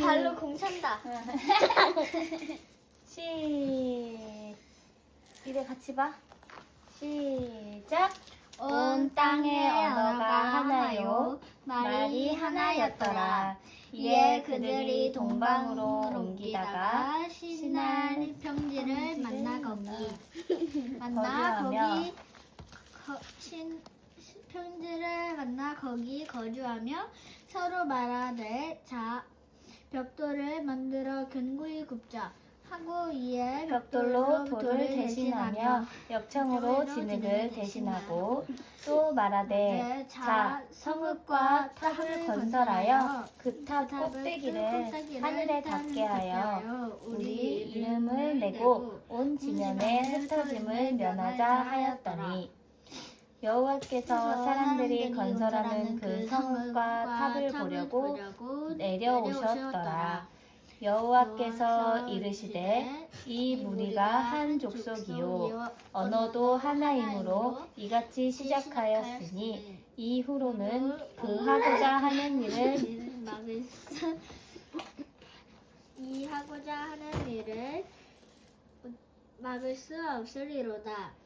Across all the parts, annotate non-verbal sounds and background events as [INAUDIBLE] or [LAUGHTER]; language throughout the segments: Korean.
발로 공 찬다. [LAUGHS] 시. 이래 같이 봐. 시작. 온 땅에 언어가 하나요. 말이 하나였더라. 이에 그들이 동방으로 옮기다가 신한 평지를 만나거니 만나 거기 거, 신 시- 평지를 만나 거기 거주하며 서로 말하되 자 벽돌을 만들어 견고히 굽자. 하고 이에 벽돌로 돌을 대신하며 역청으로 진흙을 대신하고 또 말하되 자 성읍과 탑을 건설하여 그 탑 꼭대기를 하늘에 닿게 하여 우리 이름을 내고 온 지면에 흩어짐을 면하자 하였더니 여호와께서 사람들이 건설하는 그 성읍과 탑을 보려고 내려오셨더라. 여호와께서 이르시되 이 무리가 한 족속이요 언어도 하나이므로 이같이 시작하였으니 이후로는 그 하고자 하는 일을 막을 수, [LAUGHS] 이 하고자 하는 일을 막을 수 없으리로다.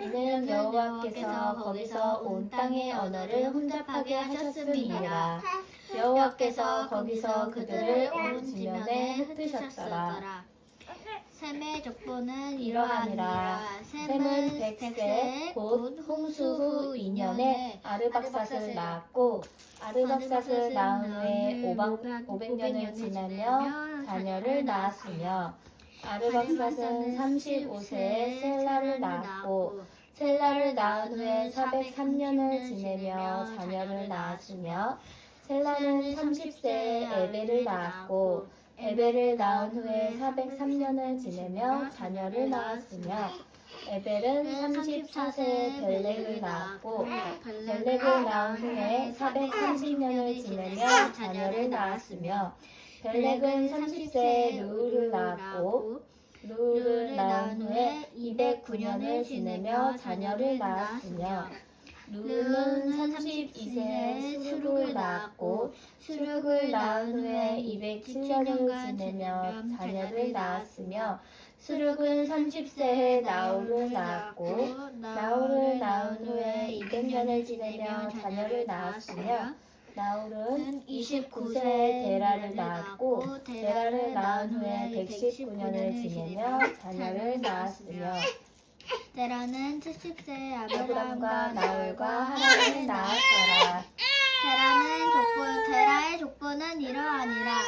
이는 여호와께서 거기서 온 땅의 언어를 혼잡하게 하셨음이니라. 여호와께서 거기서 그들을 온 지면에 흩으셨더라. 셈의 족보는 이러하니라. 셈은 백세 곧 홍수 후 2년에 아르박삿을 낳았고 아르박삿을 낳은 후에 500년을 지나며 자녀를 낳았으며 아르박삿은 35세에 셀라를 낳았고 셀라를 낳은 후에 403년을 지내며 자녀를 낳았으며 셀라는 30세에 에벨을 낳았고 에벨을 낳은 후에 403년을 지내며 자녀를 낳았으며 에벨은 34세에 벨렉을 낳았고 벨렉을 낳은 후에 430년을 지내며 자녀를 낳았으며 벨렉은 30세에 루우를 낳았고 루우를 낳은 후에 209년을 지내며 자녀를 낳았으며 루우는 32세에 수룩을 낳았고 수룩을 낳은 후에 207년을 지내며 자녀를 낳았으며 수룩은 30세에 나홀을 낳았고 나홀을 낳은 후에 200년을 지내며 자녀를 낳았으며 나홀은 29세에 데라를 낳았고 데라를 낳은 후에 119년을 지내며 자녀를 낳았으며 데라는 70세의 아브람과 아브라함과 나홀과 하란을 낳았더라. 데라는 족보 데라의 족보는 이러하니라.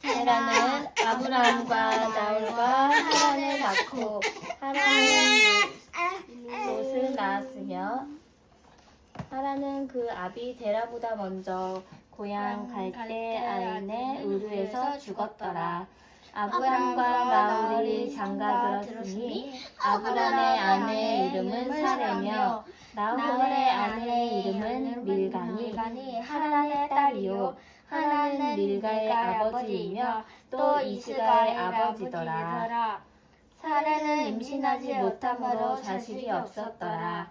테라는 아브라함과 나홀과 하란을 낳고 하란은 롯을 낳았으며 하란은 그 아비 데라보다 먼저 고향 갈대 아인의 우르에서 죽었더라. 아브람과 나홀이 장가 들었으니 아브람의 아내의 이름은 사레며 나홀의 아내의 이름은 밀가니 하란의 딸이요 하란은 밀가의 아버지이며 또 이스가의 아버지더라. 사레는 임신하지 못함으로 자식이 없었더라.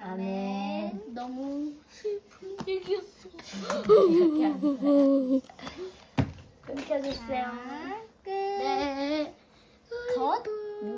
아멘. 너무 슬픈 얘기였어. 끊겨주세요. 끝. 네. 컷.